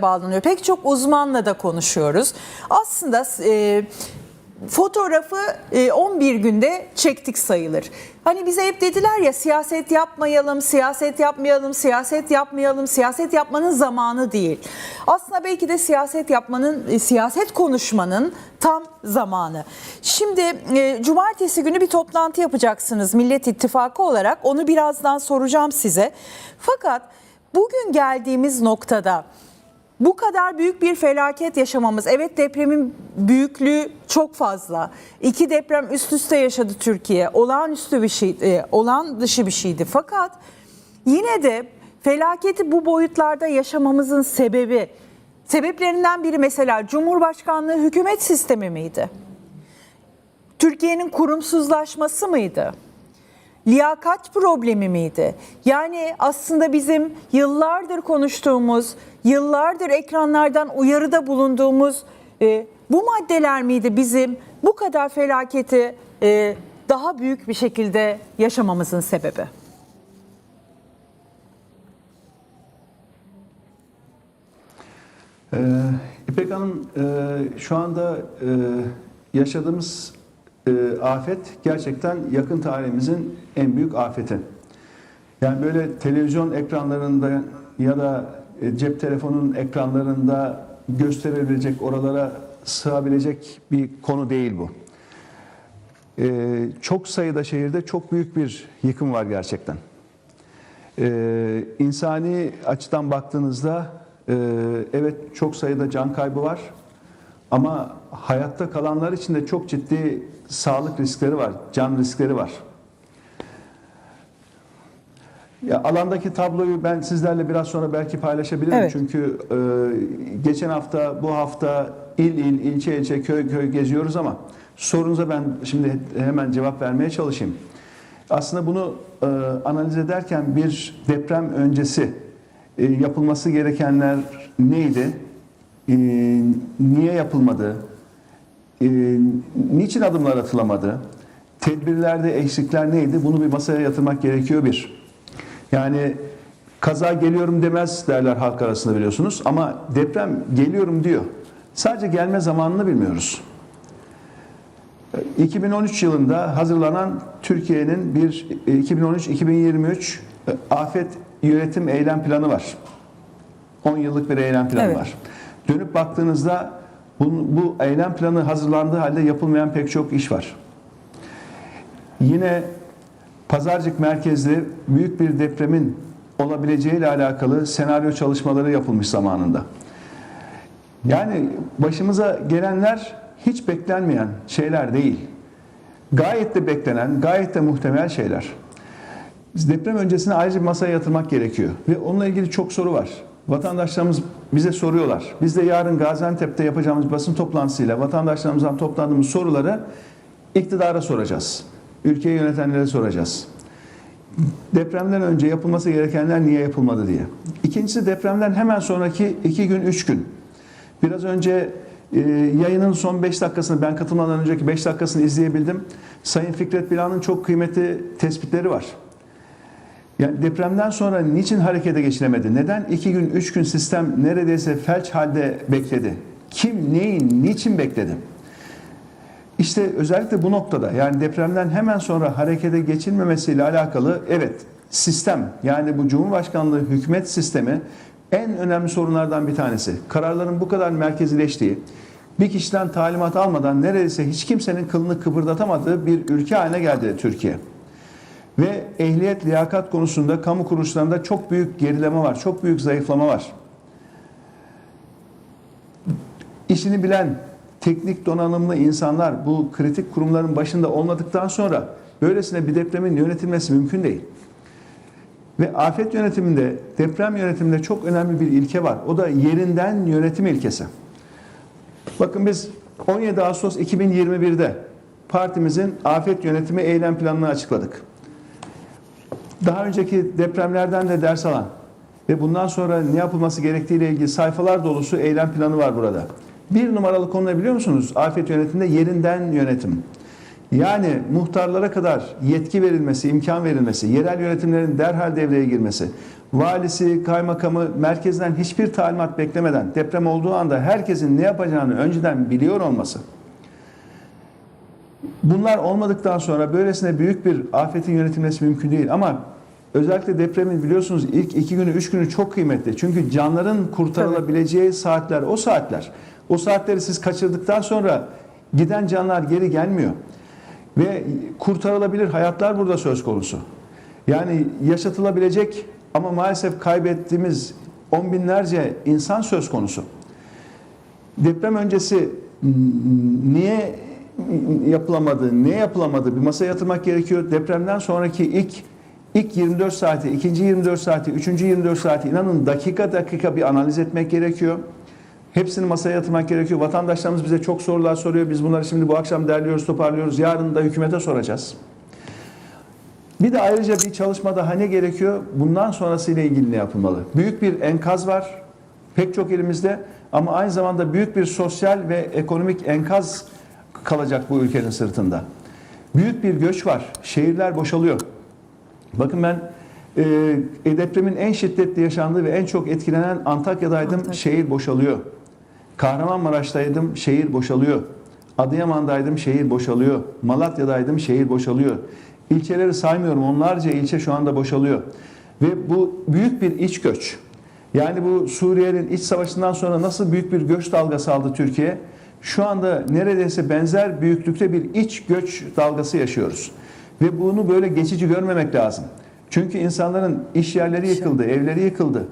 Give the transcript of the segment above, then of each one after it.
bağlanıyor. Pek çok uzmanla da konuşuyoruz. Aslında e, fotoğrafı e, 11 günde çektik sayılır. Hani bize hep dediler ya siyaset yapmayalım, siyaset yapmayalım, siyaset yapmayalım, siyaset yapmanın zamanı değil. Aslında belki de siyaset yapmanın, e, siyaset konuşmanın tam zamanı. Şimdi e, cumartesi günü bir toplantı yapacaksınız Millet İttifakı olarak. Onu birazdan soracağım size. Fakat bugün geldiğimiz noktada bu kadar büyük bir felaket yaşamamız. Evet depremin büyüklüğü çok fazla. İki deprem üst üste yaşadı Türkiye. Olağanüstü bir şey, e, olağan dışı bir şeydi. Fakat yine de felaketi bu boyutlarda yaşamamızın sebebi, sebeplerinden biri mesela Cumhurbaşkanlığı hükümet sistemi miydi? Türkiye'nin kurumsuzlaşması mıydı? Liyakat problemi miydi? Yani aslında bizim yıllardır konuştuğumuz, yıllardır ekranlardan uyarıda bulunduğumuz e, bu maddeler miydi bizim bu kadar felaketi e, daha büyük bir şekilde yaşamamızın sebebi? Ee, İpek Hanım e, şu anda e, yaşadığımız e, afet gerçekten yakın tarihimizin en büyük afeti. Yani böyle televizyon ekranlarında ya da e, cep telefonunun ekranlarında gösterilecek, oralara sığabilecek bir konu değil bu. E, çok sayıda şehirde çok büyük bir yıkım var gerçekten. E, insani açıdan baktığınızda e, evet çok sayıda can kaybı var. Ama hayatta kalanlar için de çok ciddi sağlık riskleri var, can riskleri var. Ya alandaki tabloyu ben sizlerle biraz sonra belki paylaşabilirim. Evet. Çünkü e, geçen hafta, bu hafta il il, ilçe ilçe, köy köy geziyoruz ama sorunuza ben şimdi hemen cevap vermeye çalışayım. Aslında bunu e, analiz ederken bir deprem öncesi e, yapılması gerekenler neydi? E, niye yapılmadı? E, niçin adımlar atılamadı? Tedbirlerde eksikler neydi? Bunu bir masaya yatırmak gerekiyor bir. Yani kaza geliyorum demez derler halk arasında biliyorsunuz ama deprem geliyorum diyor. Sadece gelme zamanını bilmiyoruz. 2013 yılında hazırlanan Türkiye'nin bir 2013-2023 afet yönetim eylem planı var. 10 yıllık bir eylem planı Evet. var. Dönüp baktığınızda bu, bu eylem planı hazırlandığı halde yapılmayan pek çok iş var. Yine Pazarcık merkezli büyük bir depremin olabileceği ile alakalı senaryo çalışmaları yapılmış zamanında. Yani başımıza gelenler hiç beklenmeyen şeyler değil. Gayet de beklenen, gayet de muhtemel şeyler. Deprem öncesine ayrıca bir masaya yatırmak gerekiyor. Ve onunla ilgili çok soru var. Vatandaşlarımız bize soruyorlar. Biz de yarın Gaziantep'te yapacağımız basın toplantısıyla vatandaşlarımızdan toplandığımız soruları iktidara soracağız. Ülkeyi yönetenlere soracağız. Depremden önce yapılması gerekenler niye yapılmadı diye. İkincisi depremden hemen sonraki iki gün, üç gün. Biraz önce e, yayının son 5 dakikasını ben katılmadan önceki 5 dakikasını izleyebildim. Sayın Fikret Bila'nın çok kıymetli tespitleri var. Yani depremden sonra niçin harekete geçilemedi? Neden 2 gün, 3 gün sistem neredeyse felç halde bekledi? Kim, neyi, niçin bekledi? İşte özellikle bu noktada yani depremden hemen sonra harekete geçilmemesiyle alakalı evet sistem yani bu Cumhurbaşkanlığı hükümet sistemi en önemli sorunlardan bir tanesi. Kararların bu kadar merkezileştiği, bir kişiden talimat almadan neredeyse hiç kimsenin kılını kıpırdatamadığı bir ülke haline geldi Türkiye. Ve ehliyet, liyakat konusunda kamu kuruluşlarında çok büyük gerileme var, çok büyük zayıflama var. İşini bilen, teknik donanımlı insanlar bu kritik kurumların başında olmadıktan sonra böylesine bir depremin yönetilmesi mümkün değil. Ve afet yönetiminde, deprem yönetiminde çok önemli bir ilke var. O da yerinden yönetim ilkesi. Bakın biz 17 Ağustos 2021'de partimizin afet yönetimi eylem planını açıkladık. Daha önceki depremlerden de ders alan ve bundan sonra ne yapılması gerektiğiyle ilgili sayfalar dolusu eylem planı var burada. Bir numaralı konu ne biliyor musunuz? Afet yönetiminde yerinden yönetim. Yani muhtarlara kadar yetki verilmesi, imkan verilmesi, yerel yönetimlerin derhal devreye girmesi, valisi, kaymakamı merkezden hiçbir talimat beklemeden deprem olduğu anda herkesin ne yapacağını önceden biliyor olması. Bunlar olmadıktan sonra böylesine büyük bir afetin yönetilmesi mümkün değil. Ama özellikle depremin biliyorsunuz ilk iki günü, üç günü çok kıymetli. Çünkü canların kurtarılabileceği saatler o saatler. O saatleri siz kaçırdıktan sonra giden canlar geri gelmiyor. Ve kurtarılabilir hayatlar burada söz konusu. Yani yaşatılabilecek ama maalesef kaybettiğimiz on binlerce insan söz konusu. Deprem öncesi niye yapılamadı, ne yapılamadı bir masaya yatırmak gerekiyor. Depremden sonraki ilk ilk 24 saati, ikinci 24 saati, üçüncü 24 saati inanın dakika dakika bir analiz etmek gerekiyor. Hepsini masaya yatırmak gerekiyor. Vatandaşlarımız bize çok sorular soruyor. Biz bunları şimdi bu akşam derliyoruz, toparlıyoruz. Yarın da hükümete soracağız. Bir de ayrıca bir çalışma daha ne gerekiyor? Bundan sonrası ile ilgili ne yapılmalı? Büyük bir enkaz var pek çok elimizde ama aynı zamanda büyük bir sosyal ve ekonomik enkaz kalacak bu ülkenin sırtında. Büyük bir göç var. Şehirler boşalıyor. Bakın ben e, depremin en şiddetli yaşandığı ve en çok etkilenen Antakya'daydım. Antakya. Şehir boşalıyor. Kahramanmaraş'taydım. Şehir boşalıyor. Adıyaman'daydım. Şehir boşalıyor. Malatya'daydım. Şehir boşalıyor. İlçeleri saymıyorum. Onlarca ilçe şu anda boşalıyor. Ve bu büyük bir iç göç. Yani bu Suriye'nin iç savaşından sonra nasıl büyük bir göç dalgası aldı Türkiye? Şu anda neredeyse benzer büyüklükte bir iç göç dalgası yaşıyoruz. Ve bunu böyle geçici görmemek lazım. Çünkü insanların iş yerleri yıkıldı, evleri yıkıldı.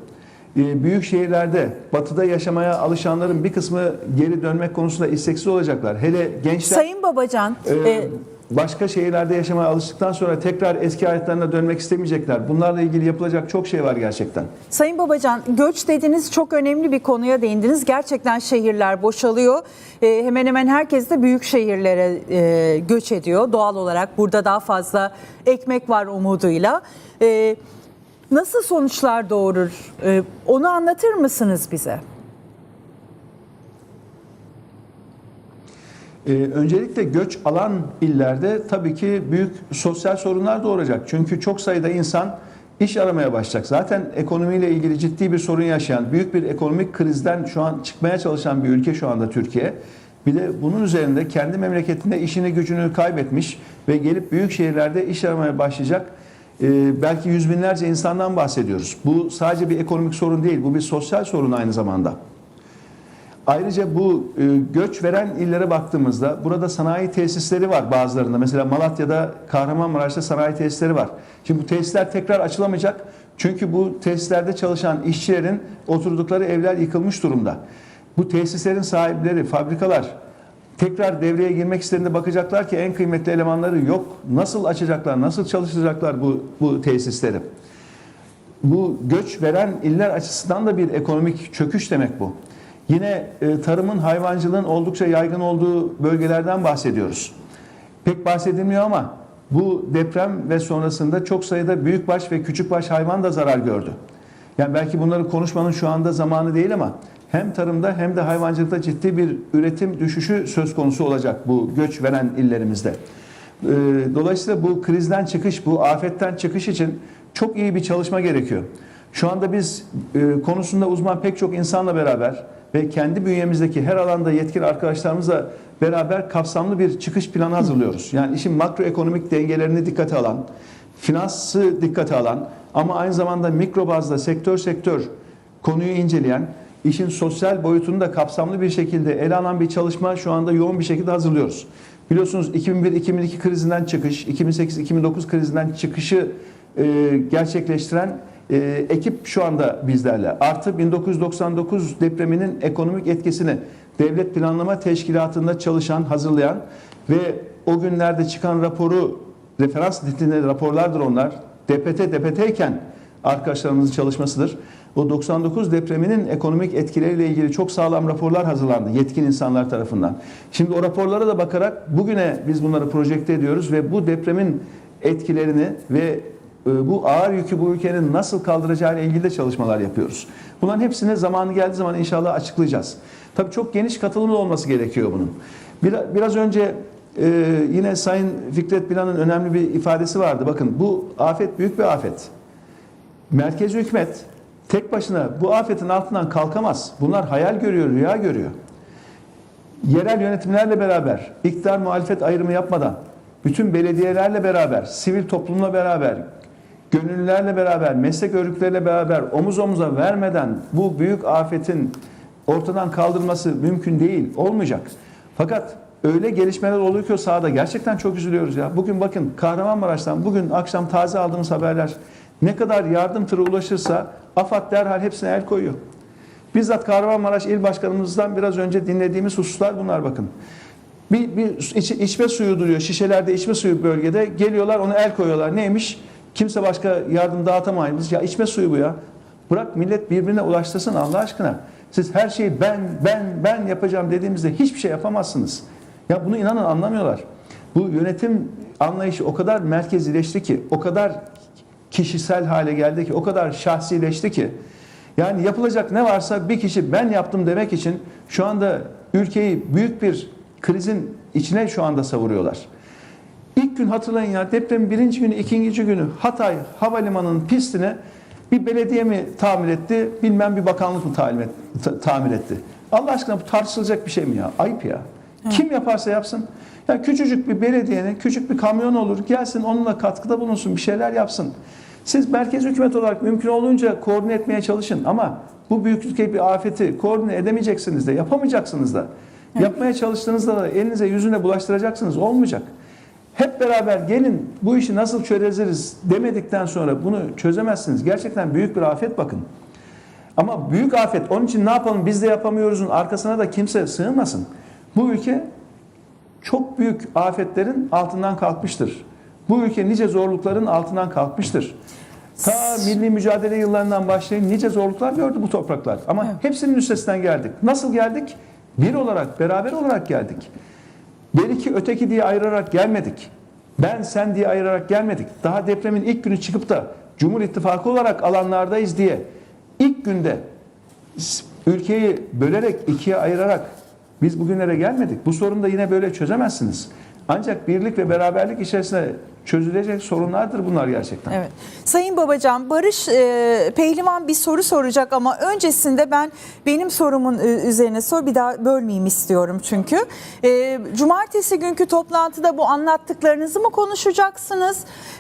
Ee, Büyük şehirlerde, batıda yaşamaya alışanların bir kısmı geri dönmek konusunda isteksiz olacaklar. Hele gençler Sayın Babacan, e, e, başka şehirlerde yaşamaya alıştıktan sonra tekrar eski hayatlarına dönmek istemeyecekler. Bunlarla ilgili yapılacak çok şey var gerçekten. Sayın Babacan, göç dediniz çok önemli bir konuya değindiniz. Gerçekten şehirler boşalıyor. E, hemen hemen herkes de büyük şehirlere e, göç ediyor. Doğal olarak burada daha fazla ekmek var umuduyla. E, nasıl sonuçlar doğurur? E, onu anlatır mısınız bize? Ee, öncelikle göç alan illerde tabii ki büyük sosyal sorunlar doğuracak. Çünkü çok sayıda insan iş aramaya başlayacak. Zaten ekonomiyle ilgili ciddi bir sorun yaşayan, büyük bir ekonomik krizden şu an çıkmaya çalışan bir ülke şu anda Türkiye. Bir de bunun üzerinde kendi memleketinde işini gücünü kaybetmiş ve gelip büyük şehirlerde iş aramaya başlayacak e, belki yüz binlerce insandan bahsediyoruz. Bu sadece bir ekonomik sorun değil, bu bir sosyal sorun aynı zamanda. Ayrıca bu e, göç veren illere baktığımızda burada sanayi tesisleri var bazılarında. Mesela Malatya'da, Kahramanmaraş'ta sanayi tesisleri var. Şimdi bu tesisler tekrar açılamayacak. Çünkü bu tesislerde çalışan işçilerin oturdukları evler yıkılmış durumda. Bu tesislerin sahipleri, fabrikalar tekrar devreye girmek istediğinde bakacaklar ki en kıymetli elemanları yok. Nasıl açacaklar, nasıl çalıştıracaklar bu, bu tesisleri? Bu göç veren iller açısından da bir ekonomik çöküş demek bu. Yine e, tarımın, hayvancılığın oldukça yaygın olduğu bölgelerden bahsediyoruz. Pek bahsedilmiyor ama bu deprem ve sonrasında çok sayıda büyükbaş ve küçükbaş hayvan da zarar gördü. Yani belki bunları konuşmanın şu anda zamanı değil ama hem tarımda hem de hayvancılıkta ciddi bir üretim düşüşü söz konusu olacak bu göç veren illerimizde. Ee, Dolayısıyla bu krizden çıkış, bu afetten çıkış için çok iyi bir çalışma gerekiyor. Şu anda biz e, konusunda uzman pek çok insanla beraber ve kendi bünyemizdeki her alanda yetkin arkadaşlarımızla beraber kapsamlı bir çıkış planı hazırlıyoruz. Yani işin makroekonomik dengelerini dikkate alan, finansı dikkate alan ama aynı zamanda mikro bazda sektör sektör konuyu inceleyen, işin sosyal boyutunu da kapsamlı bir şekilde ele alan bir çalışma şu anda yoğun bir şekilde hazırlıyoruz. Biliyorsunuz 2001-2002 krizinden çıkış, 2008-2009 krizinden çıkışı gerçekleştiren e, ekip şu anda bizlerle. Artı 1999 depreminin ekonomik etkisini devlet planlama teşkilatında çalışan, hazırlayan ve o günlerde çıkan raporu referans niteliğinde raporlardır onlar. DPT DPT'yken arkadaşlarımızın çalışmasıdır. O 99 depreminin ekonomik etkileriyle ilgili çok sağlam raporlar hazırlandı yetkin insanlar tarafından. Şimdi o raporlara da bakarak bugüne biz bunları projekte ediyoruz ve bu depremin etkilerini ve bu ağır yükü bu ülkenin nasıl kaldıracağıyla ilgili de çalışmalar yapıyoruz. Bunların hepsini zamanı geldiği zaman inşallah açıklayacağız. Tabii çok geniş katılımlı olması gerekiyor bunun. Biraz, biraz önce e, yine Sayın Fikret Bilan'ın önemli bir ifadesi vardı. Bakın bu afet büyük bir afet. Merkezi hükümet tek başına bu afetin altından kalkamaz. Bunlar hayal görüyor, rüya görüyor. Yerel yönetimlerle beraber, iktidar muhalefet ayrımı yapmadan, bütün belediyelerle beraber, sivil toplumla beraber, gönüllülerle beraber, meslek örgütleriyle beraber omuz omuza vermeden bu büyük afetin ortadan kaldırılması mümkün değil, olmayacak. Fakat öyle gelişmeler oluyor ki sahada gerçekten çok üzülüyoruz ya. Bugün bakın Kahramanmaraş'tan bugün akşam taze aldığımız haberler ne kadar yardım tırı ulaşırsa AFAD derhal hepsine el koyuyor. Bizzat Kahramanmaraş İl Başkanımızdan biraz önce dinlediğimiz hususlar bunlar bakın. Bir, bir iç- içme suyu duruyor. Şişelerde içme suyu bölgede. Geliyorlar ona el koyuyorlar. Neymiş? Kimse başka yardım dağıtamayız. Ya içme suyu bu ya. Bırak millet birbirine ulaştırsın Allah aşkına. Siz her şeyi ben, ben, ben yapacağım dediğimizde hiçbir şey yapamazsınız. Ya bunu inanın anlamıyorlar. Bu yönetim anlayışı o kadar merkezileşti ki, o kadar kişisel hale geldi ki, o kadar şahsileşti ki. Yani yapılacak ne varsa bir kişi ben yaptım demek için şu anda ülkeyi büyük bir krizin içine şu anda savuruyorlar. İlk gün hatırlayın ya depremin birinci günü, ikinci günü Hatay Havalimanı'nın pistine bir belediye mi tamir etti, bilmem bir bakanlık mı tamir etti? ta- tamir etti. Allah aşkına bu tartışılacak bir şey mi ya? Ayıp ya. Kim yaparsa yapsın. Ya küçücük bir belediyenin, küçük bir kamyon olur, gelsin onunla katkıda bulunsun, bir şeyler yapsın. Siz merkez hükümet olarak mümkün olduğunca koordine etmeye çalışın ama bu büyüklükte bir afeti koordine edemeyeceksiniz de, yapamayacaksınız da. Yapmaya çalıştığınızda da elinize yüzüne bulaştıracaksınız, olmayacak. Hep beraber gelin bu işi nasıl çözeriz demedikten sonra bunu çözemezsiniz. Gerçekten büyük bir afet bakın. Ama büyük afet onun için ne yapalım biz de yapamıyoruzun arkasına da kimse sığınmasın. Bu ülke çok büyük afetlerin altından kalkmıştır. Bu ülke nice zorlukların altından kalkmıştır. Ta milli mücadele yıllarından başlayın nice zorluklar gördü bu topraklar. Ama hepsinin üstesinden geldik. Nasıl geldik? Bir olarak, beraber olarak geldik. Belki öteki diye ayırarak gelmedik. Ben sen diye ayırarak gelmedik. Daha depremin ilk günü çıkıp da Cumhur İttifakı olarak alanlardayız diye ilk günde ülkeyi bölerek ikiye ayırarak biz bugünlere gelmedik. Bu sorunu da yine böyle çözemezsiniz. Ancak birlik ve beraberlik içerisinde çözülecek sorunlardır bunlar gerçekten. Evet. Sayın Babacan, Barış e, Pehlivan bir soru soracak ama öncesinde ben benim sorumun e, üzerine sor bir daha bölmeyeyim istiyorum çünkü. E, cumartesi günkü toplantıda bu anlattıklarınızı mı konuşacaksınız?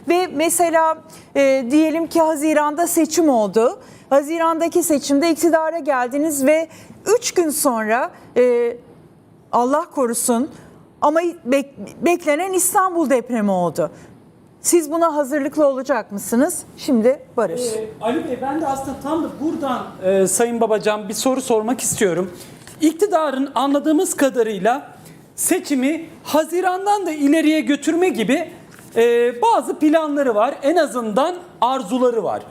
Ve mesela e, diyelim ki Haziran'da seçim oldu. Haziran'daki seçimde iktidara geldiniz ve 3 gün sonra e, Allah korusun ama bek- beklenen İstanbul depremi oldu. Siz buna hazırlıklı olacak mısınız? Şimdi Barış. Ee, Ali Bey ben de aslında tam da buradan e, Sayın Babacan bir soru sormak istiyorum. İktidarın anladığımız kadarıyla seçimi Haziran'dan da ileriye götürme gibi e, bazı planları var. En azından arzuları var.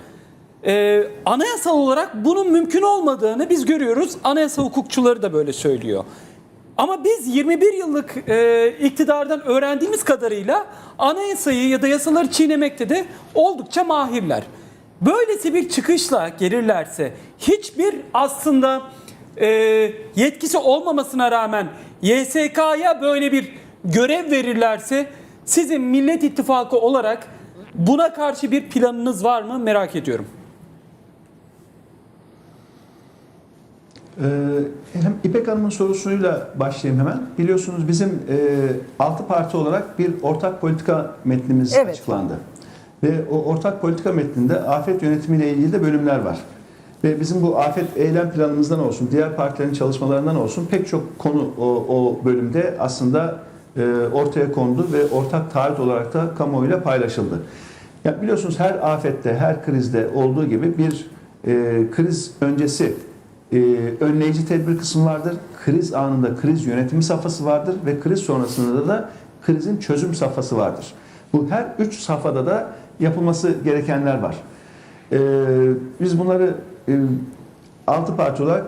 E, anayasal olarak bunun mümkün olmadığını biz görüyoruz. Anayasa hukukçuları da böyle söylüyor. Ama biz 21 yıllık e, iktidardan öğrendiğimiz kadarıyla anayasayı ya da yasaları çiğnemekte de oldukça mahirler. Böylesi bir çıkışla gelirlerse hiçbir aslında e, yetkisi olmamasına rağmen YSK'ya böyle bir görev verirlerse sizin Millet İttifakı olarak buna karşı bir planınız var mı merak ediyorum. Ee, hem İpek Hanım'ın sorusuyla başlayayım hemen. Biliyorsunuz bizim e, altı parti olarak bir ortak politika metnimiz Evet. açıklandı. Ve o ortak politika metninde afet yönetimiyle ilgili de bölümler var. Ve bizim bu afet eylem planımızdan olsun, diğer partilerin çalışmalarından olsun pek çok konu o, o bölümde aslında e, ortaya kondu ve ortak taahhüt olarak da kamuoyuyla paylaşıldı. Ya biliyorsunuz her afette, her krizde olduğu gibi bir e, kriz öncesi e, önleyici tedbir kısmı vardır. Kriz anında kriz yönetimi safhası vardır ve kriz sonrasında da krizin çözüm safhası vardır. Bu her üç safhada da yapılması gerekenler var. E, biz bunları e, altı parça olarak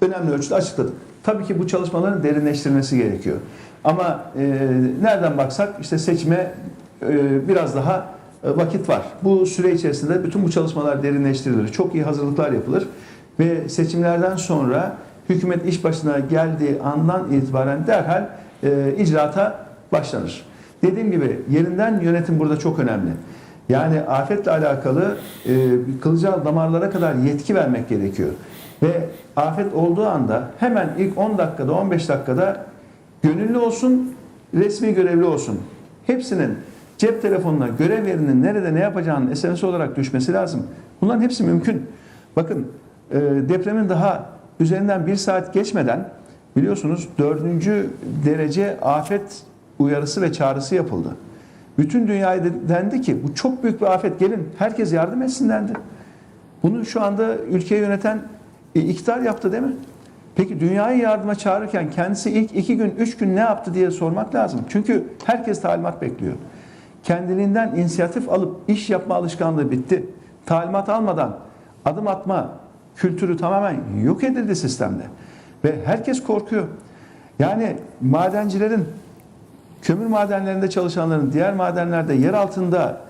önemli ölçüde açıkladık. Tabii ki bu çalışmaların derinleştirilmesi gerekiyor. Ama e, nereden baksak işte seçime e, biraz daha e, vakit var. Bu süre içerisinde bütün bu çalışmalar derinleştirilir. Çok iyi hazırlıklar yapılır ve seçimlerden sonra hükümet iş başına geldiği andan itibaren derhal e, icraata başlanır. Dediğim gibi yerinden yönetim burada çok önemli. Yani afetle alakalı e, kılcal damarlara kadar yetki vermek gerekiyor. Ve afet olduğu anda hemen ilk 10 dakikada 15 dakikada gönüllü olsun, resmi görevli olsun. Hepsinin cep telefonuna görev yerinin nerede ne yapacağının SMS olarak düşmesi lazım. Bunların hepsi mümkün. Bakın e, depremin daha üzerinden bir saat geçmeden biliyorsunuz dördüncü derece afet uyarısı ve çağrısı yapıldı. Bütün dünyaya de- dendi ki bu çok büyük bir afet gelin herkes yardım etsin dendi. Bunu şu anda ülkeyi yöneten e, iktidar yaptı değil mi? Peki dünyayı yardıma çağırırken kendisi ilk iki gün, üç gün ne yaptı diye sormak lazım. Çünkü herkes talimat bekliyor. Kendiliğinden inisiyatif alıp iş yapma alışkanlığı bitti. Talimat almadan adım atma kültürü tamamen yok edildi sistemde. Ve herkes korkuyor. Yani madencilerin, kömür madenlerinde çalışanların, diğer madenlerde, yer altında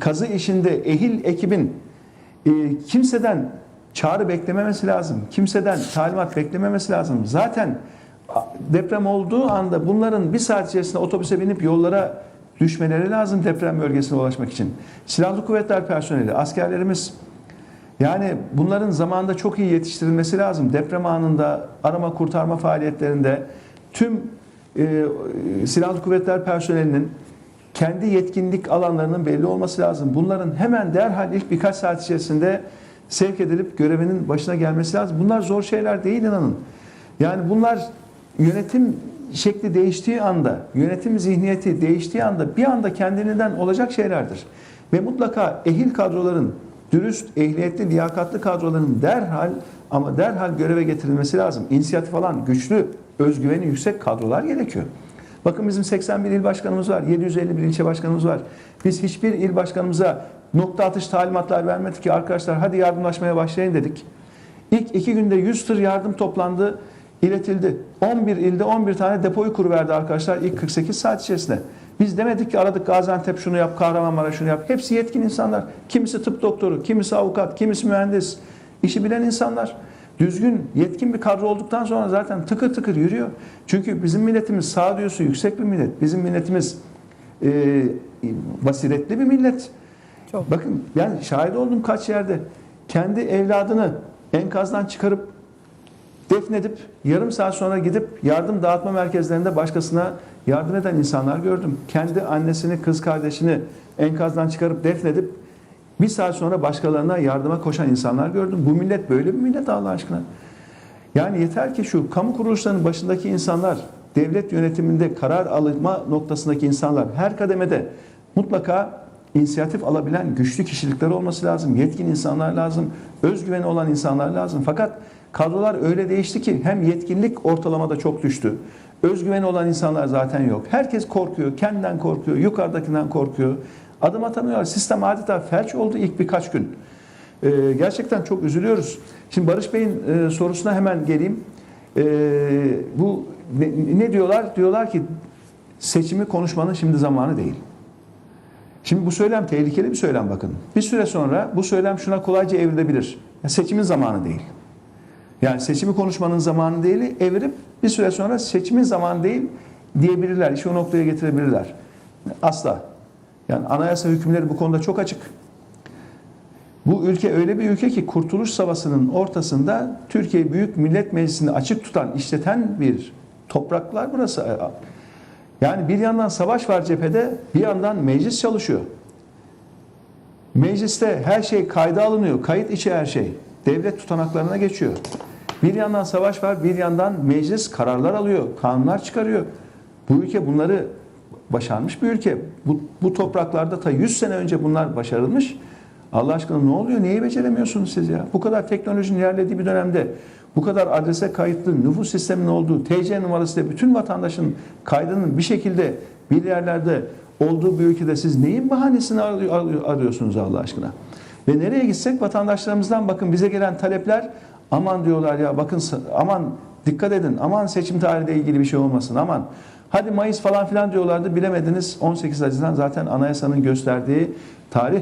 kazı işinde ehil ekibin e, kimseden çağrı beklememesi lazım. Kimseden talimat beklememesi lazım. Zaten deprem olduğu anda bunların bir saat içerisinde otobüse binip yollara düşmeleri lazım deprem bölgesine ulaşmak için. Silahlı kuvvetler personeli, askerlerimiz yani bunların zamanında çok iyi yetiştirilmesi lazım. Deprem anında arama kurtarma faaliyetlerinde tüm e, silahlı kuvvetler personelinin kendi yetkinlik alanlarının belli olması lazım. Bunların hemen derhal ilk birkaç saat içerisinde sevk edilip görevinin başına gelmesi lazım. Bunlar zor şeyler değil inanın. Yani bunlar yönetim şekli değiştiği anda, yönetim zihniyeti değiştiği anda bir anda kendiliğinden olacak şeylerdir. Ve mutlaka ehil kadroların, dürüst, ehliyetli, liyakatlı kadroların derhal ama derhal göreve getirilmesi lazım. İnisiyatif alan güçlü, özgüveni yüksek kadrolar gerekiyor. Bakın bizim 81 il başkanımız var, 751 ilçe başkanımız var. Biz hiçbir il başkanımıza nokta atış talimatlar vermedik ki arkadaşlar hadi yardımlaşmaya başlayın dedik. İlk iki günde 100 tır yardım toplandı, iletildi. 11 ilde 11 tane depoyu kuruverdi arkadaşlar ilk 48 saat içerisinde. Biz demedik ki aradık Gaziantep şunu yap, Kahramanmaraş şunu yap. Hepsi yetkin insanlar. Kimisi tıp doktoru, kimisi avukat, kimisi mühendis. İşi bilen insanlar. Düzgün, yetkin bir kadro olduktan sonra zaten tıkır tıkır yürüyor. Çünkü bizim milletimiz sağduyusu yüksek bir millet. Bizim milletimiz e, basiretli bir millet. Çok. Bakın yani şahit oldum kaç yerde kendi evladını enkazdan çıkarıp defnedip yarım saat sonra gidip yardım dağıtma merkezlerinde başkasına yardım eden insanlar gördüm. Kendi annesini, kız kardeşini enkazdan çıkarıp defnedip bir saat sonra başkalarına yardıma koşan insanlar gördüm. Bu millet böyle bir millet Allah aşkına. Yani yeter ki şu kamu kuruluşlarının başındaki insanlar, devlet yönetiminde karar alma noktasındaki insanlar her kademede mutlaka inisiyatif alabilen güçlü kişilikler olması lazım. Yetkin insanlar lazım. Özgüveni olan insanlar lazım. Fakat kadrolar öyle değişti ki hem yetkinlik ortalamada çok düştü. Özgüveni olan insanlar zaten yok. Herkes korkuyor. Kendinden korkuyor. Yukarıdakinden korkuyor. Adım atamıyorlar. Sistem adeta felç oldu ilk birkaç gün. Ee, gerçekten çok üzülüyoruz. Şimdi Barış Bey'in e, sorusuna hemen geleyim. Ee, bu ne, ne diyorlar? Diyorlar ki seçimi konuşmanın şimdi zamanı değil. Şimdi bu söylem tehlikeli bir söylem bakın. Bir süre sonra bu söylem şuna kolayca evrilebilir. Seçimin zamanı değil. Yani seçimi konuşmanın zamanı değil, evirip bir süre sonra seçimin zamanı değil diyebilirler. İşi o noktaya getirebilirler. Asla. Yani anayasa hükümleri bu konuda çok açık. Bu ülke öyle bir ülke ki Kurtuluş Savaşı'nın ortasında Türkiye Büyük Millet Meclisi'ni açık tutan, işleten bir topraklar burası. Yani bir yandan savaş var cephede, bir yandan meclis çalışıyor. Mecliste her şey kayda alınıyor, kayıt içi her şey. Devlet tutanaklarına geçiyor. Bir yandan savaş var, bir yandan meclis kararlar alıyor, kanunlar çıkarıyor. Bu ülke bunları başarmış bir ülke. Bu, bu topraklarda ta 100 sene önce bunlar başarılmış. Allah aşkına ne oluyor? Neyi beceremiyorsunuz siz ya? Bu kadar teknolojinin ilerlediği bir dönemde bu kadar adrese kayıtlı nüfus sisteminin olduğu TC numarası ile bütün vatandaşın kaydının bir şekilde bir yerlerde olduğu bir ülkede siz neyin bahanesini arıyor- arıyorsunuz Allah aşkına? Ve nereye gitsek vatandaşlarımızdan bakın bize gelen talepler aman diyorlar ya bakın aman dikkat edin aman seçim tarihiyle ilgili bir şey olmasın aman hadi Mayıs falan filan diyorlardı bilemediniz 18 Haziran zaten anayasanın gösterdiği tarih.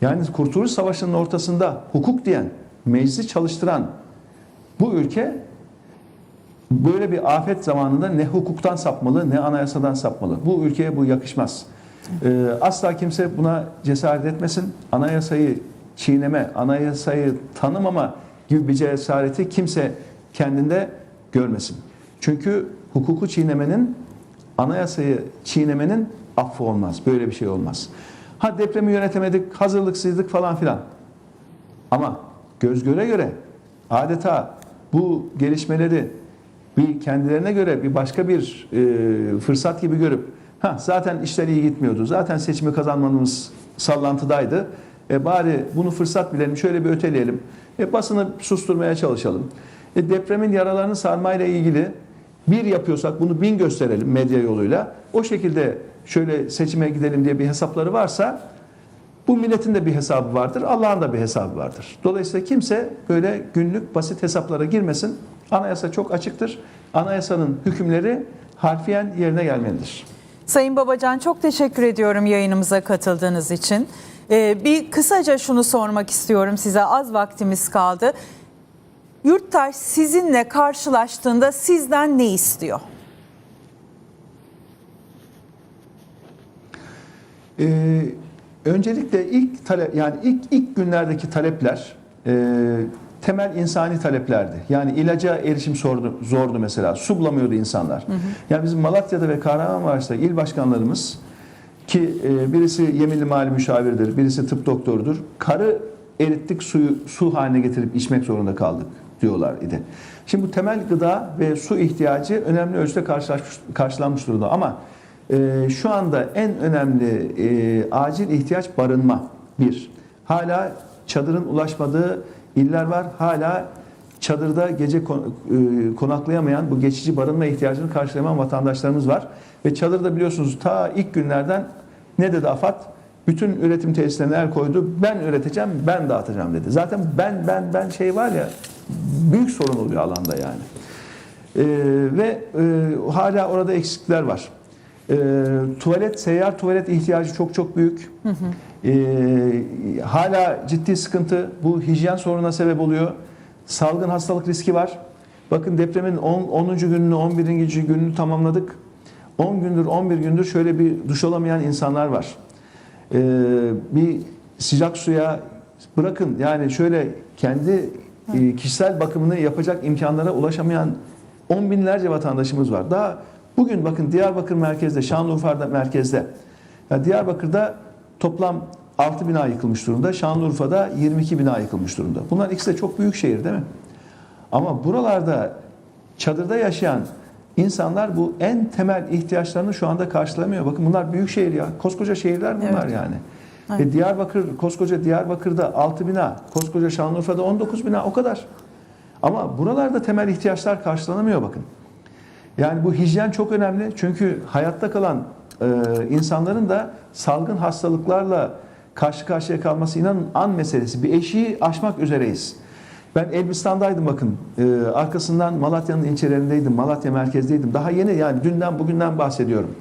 Yani Kurtuluş Savaşı'nın ortasında hukuk diyen, meclisi çalıştıran bu ülke böyle bir afet zamanında ne hukuktan sapmalı ne anayasadan sapmalı. Bu ülkeye bu yakışmaz. Ee, asla kimse buna cesaret etmesin. Anayasayı çiğneme, anayasayı tanımama gibi bir cesareti kimse kendinde görmesin. Çünkü hukuku çiğnemenin, anayasayı çiğnemenin affı olmaz. Böyle bir şey olmaz. Ha depremi yönetemedik, hazırlıksızlık falan filan. Ama göz göre göre adeta bu gelişmeleri bir kendilerine göre bir başka bir e, fırsat gibi görüp ha zaten işler iyi gitmiyordu. Zaten seçimi kazanmamız sallantıdaydı. E bari bunu fırsat bilelim, şöyle bir öteleyelim. E basını susturmaya çalışalım. E depremin yaralarını sarmayla ilgili bir yapıyorsak bunu bin gösterelim medya yoluyla. O şekilde şöyle seçime gidelim diye bir hesapları varsa bu milletin de bir hesabı vardır, Allah'ın da bir hesabı vardır. Dolayısıyla kimse böyle günlük basit hesaplara girmesin. Anayasa çok açıktır. Anayasanın hükümleri harfiyen yerine gelmelidir. Sayın Babacan çok teşekkür ediyorum yayınımıza katıldığınız için. Ee, bir kısaca şunu sormak istiyorum size az vaktimiz kaldı. Yurttaş sizinle karşılaştığında sizden ne istiyor? Ee, öncelikle ilk talep yani ilk ilk günlerdeki talepler e, temel insani taleplerdi. Yani ilaca erişim zordu, zordu mesela. Su bulamıyordu insanlar. Yani bizim Malatya'da ve Kahramanmaraş'ta il başkanlarımız ki e, birisi yeminli mali müşavirdir, birisi tıp doktorudur. Karı erittik suyu su haline getirip içmek zorunda kaldık diyorlar idi. Şimdi bu temel gıda ve su ihtiyacı önemli ölçüde karşılaşmış, karşılanmış durumda ama e, şu anda en önemli e, acil ihtiyaç barınma. Bir, hala çadırın ulaşmadığı iller var. Hala çadırda gece e, konaklayamayan, bu geçici barınma ihtiyacını karşılayamayan vatandaşlarımız var. Ve çadırda biliyorsunuz ta ilk günlerden ne dedi AFAD? Bütün üretim tesislerine el koydu. Ben üreteceğim, ben dağıtacağım dedi. Zaten ben ben ben şey var ya büyük sorun oluyor alanda yani. Ee, ve e, hala orada eksikler var. Ee, tuvalet, seyyar tuvalet ihtiyacı çok çok büyük. Ee, hala ciddi sıkıntı. Bu hijyen sorununa sebep oluyor. Salgın hastalık riski var. Bakın depremin 10. 10. gününü, 11. gününü tamamladık. 10 gündür, 11 gündür şöyle bir duş alamayan insanlar var. Ee, bir sıcak suya bırakın yani şöyle kendi e, kişisel bakımını yapacak imkanlara ulaşamayan on binlerce vatandaşımız var. Daha bugün bakın Diyarbakır merkezde, Şanlıurfa'da merkezde. Ya Diyarbakır'da toplam 6 bina yıkılmış durumda. Şanlıurfa'da 22 bina yıkılmış durumda. Bunlar ikisi de çok büyük şehir değil mi? Ama buralarda çadırda yaşayan insanlar bu en temel ihtiyaçlarını şu anda karşılamıyor. Bakın bunlar büyük şehir ya. Koskoca şehirler bunlar Evet. yani. Evet. E Diyarbakır, koskoca Diyarbakır'da 6 bina, koskoca Şanlıurfa'da 19 bina o kadar. Ama buralarda temel ihtiyaçlar karşılanamıyor bakın. Yani bu hijyen çok önemli. Çünkü hayatta kalan e, insanların da salgın hastalıklarla karşı karşıya kalması inanın an meselesi. Bir eşiği aşmak üzereyiz. Ben Elbistan'daydım bakın. E, arkasından Malatya'nın ilçelerindeydim. Malatya merkezdeydim. Daha yeni yani dünden bugünden bahsediyorum.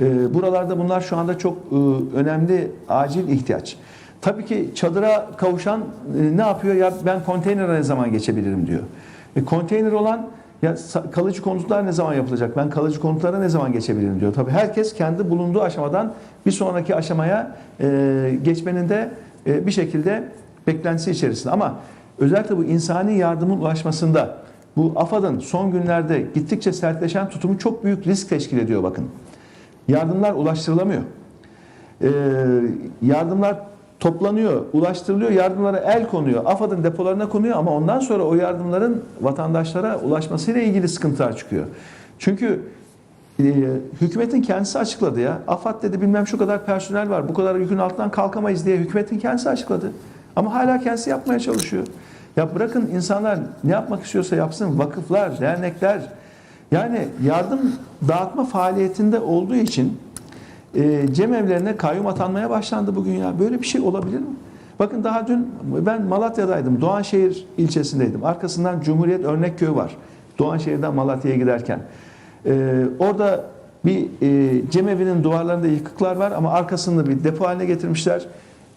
E, buralarda bunlar şu anda çok e, önemli, acil ihtiyaç. Tabii ki çadıra kavuşan e, ne yapıyor? Ya ben konteynere ne zaman geçebilirim diyor. E, konteyner olan ya kalıcı konutlar ne zaman yapılacak? Ben kalıcı konutlara ne zaman geçebilirim diyor. Tabii herkes kendi bulunduğu aşamadan bir sonraki aşamaya e, geçmenin de e, bir şekilde beklentisi içerisinde. Ama özellikle bu insani yardımın ulaşmasında bu AFAD'ın son günlerde gittikçe sertleşen tutumu çok büyük risk teşkil ediyor bakın. Yardımlar ulaştırılamıyor. Ee, yardımlar toplanıyor, ulaştırılıyor, yardımlara el konuyor, AFAD'ın depolarına konuyor ama ondan sonra o yardımların vatandaşlara ulaşmasıyla ilgili sıkıntılar çıkıyor. Çünkü e, hükümetin kendisi açıkladı ya. AFAD dedi bilmem şu kadar personel var, bu kadar yükün altından kalkamayız diye hükümetin kendisi açıkladı. Ama hala kendisi yapmaya çalışıyor. Ya bırakın insanlar ne yapmak istiyorsa yapsın. Vakıflar, dernekler. Yani yardım dağıtma faaliyetinde olduğu için e, cemevlerine kayyum atanmaya başlandı bugün ya. Böyle bir şey olabilir mi? Bakın daha dün ben Malatya'daydım. Doğanşehir ilçesindeydim. Arkasından Cumhuriyet Örnek Köyü var. Doğanşehir'den Malatya'ya giderken. E, orada bir e, cemevinin duvarlarında yıkıklar var ama arkasında bir depo haline getirmişler.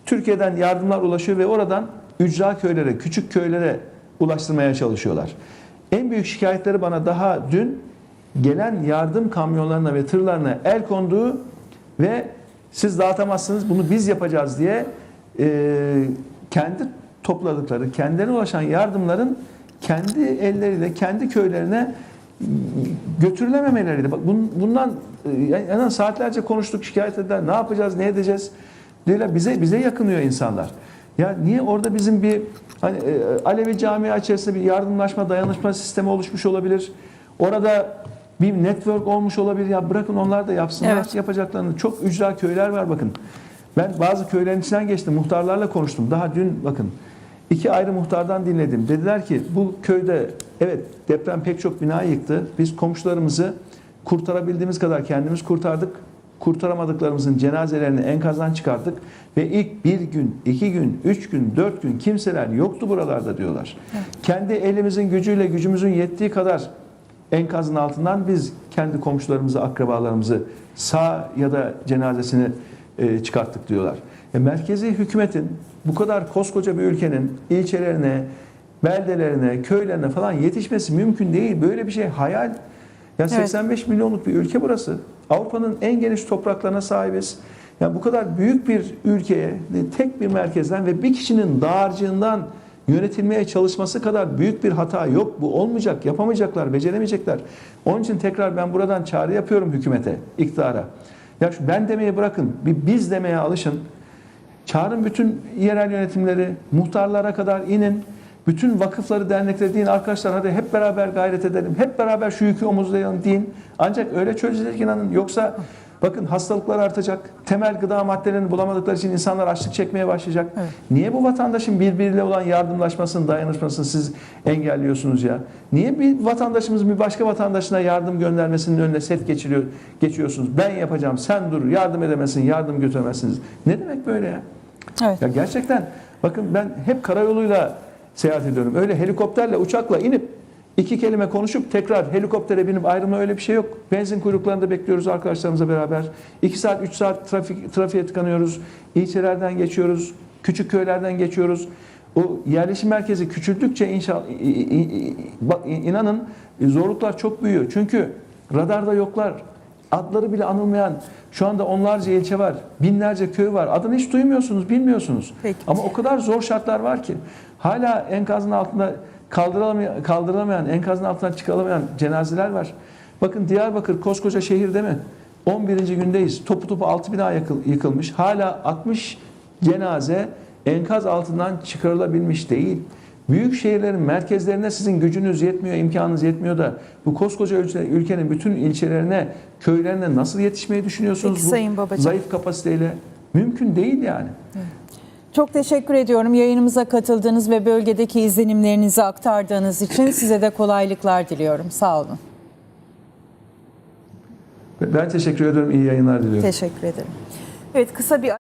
Türkiye'den yardımlar ulaşıyor ve oradan ücra köylere, küçük köylere ulaştırmaya çalışıyorlar. En büyük şikayetleri bana daha dün gelen yardım kamyonlarına ve tırlarına el konduğu ve siz dağıtamazsınız bunu biz yapacağız diye e, kendi topladıkları, kendilerine ulaşan yardımların kendi elleriyle, kendi köylerine götürülememeleriyle. Bak bun- bundan e, yani saatlerce konuştuk, şikayet ettiler. Ne yapacağız, ne edeceğiz? Diyorlar bize bize yakınıyor insanlar. Ya niye orada bizim bir hani e, Alevi camia içerisinde bir yardımlaşma, dayanışma sistemi oluşmuş olabilir. Orada bir network olmuş olabilir. Ya bırakın onlar da yapsınlar Evet. yapacaklarını. Çok ücra köyler var bakın. Ben bazı köylerin içinden geçtim. Muhtarlarla konuştum. Daha dün bakın iki ayrı muhtardan dinledim. Dediler ki bu köyde evet deprem pek çok bina yıktı. Biz komşularımızı kurtarabildiğimiz kadar kendimiz kurtardık. Kurtaramadıklarımızın cenazelerini enkazdan çıkarttık ve ilk bir gün, iki gün, üç gün, dört gün kimseler yoktu buralarda diyorlar. Kendi elimizin gücüyle gücümüzün yettiği kadar enkazın altından biz kendi komşularımızı, akrabalarımızı sağ ya da cenazesini e, çıkarttık diyorlar. E, merkezi hükümetin bu kadar koskoca bir ülkenin ilçelerine, beldelerine, köylerine falan yetişmesi mümkün değil. Böyle bir şey hayal. Ya 85 milyonluk bir ülke burası. Avrupa'nın en geniş topraklarına sahibiz. Ya bu kadar büyük bir ülkeye tek bir merkezden ve bir kişinin dağarcığından yönetilmeye çalışması kadar büyük bir hata yok. Bu olmayacak, yapamayacaklar, beceremeyecekler. Onun için tekrar ben buradan çağrı yapıyorum hükümete, iktidara. Ya şu ben demeye bırakın, bir biz demeye alışın. Çağırın bütün yerel yönetimleri, muhtarlara kadar inin. Bütün vakıfları, dernekleri deyin arkadaşlar hadi hep beraber gayret edelim. Hep beraber şu yükü omuzlayalım deyin. Ancak öyle çözecek inanın. Yoksa bakın hastalıklar artacak. Temel gıda maddelerini bulamadıkları için insanlar açlık çekmeye başlayacak. Niye bu vatandaşın birbiriyle olan yardımlaşmasını, dayanışmasını siz engelliyorsunuz ya? Niye bir vatandaşımız bir başka vatandaşına yardım göndermesinin önüne set geçiriyor, geçiyorsunuz? Ben yapacağım, sen dur, yardım edemezsin, yardım götüremezsiniz. Ne demek böyle ya? Evet. Ya gerçekten bakın ben hep karayoluyla seyahat ediyorum. Öyle helikopterle uçakla inip iki kelime konuşup tekrar helikoptere binip ayrılma öyle bir şey yok. Benzin kuyruklarında bekliyoruz arkadaşlarımızla beraber. 2 saat 3 saat trafik trafiğe tıkanıyoruz. İlçelerden geçiyoruz. Küçük köylerden geçiyoruz. O yerleşim merkezi küçüldükçe inşallah inanın zorluklar çok büyüyor. Çünkü radarda yoklar. Adları bile anılmayan şu anda onlarca ilçe var, binlerce köy var. Adını hiç duymuyorsunuz, bilmiyorsunuz. Peki. Ama o kadar zor şartlar var ki hala enkazın altında kaldırılamayan, kaldırılamayan enkazın altından çıkarılamayan cenazeler var. Bakın Diyarbakır koskoca şehir değil mi? 11. gündeyiz. Topu topu 6 bina yıkılmış. Hala 60 cenaze enkaz altından çıkarılabilmiş değil. Büyük şehirlerin merkezlerine sizin gücünüz yetmiyor, imkanınız yetmiyor da bu koskoca ülke- ülkenin bütün ilçelerine, köylerine nasıl yetişmeyi düşünüyorsunuz? Peki bu Sayın. Zayıf kapasiteyle. Mümkün değil yani. Çok teşekkür ediyorum yayınımıza katıldığınız ve bölgedeki izlenimlerinizi aktardığınız için size de kolaylıklar diliyorum. Sağ olun. Ben teşekkür ediyorum. İyi yayınlar diliyorum. Teşekkür ederim. Evet kısa bir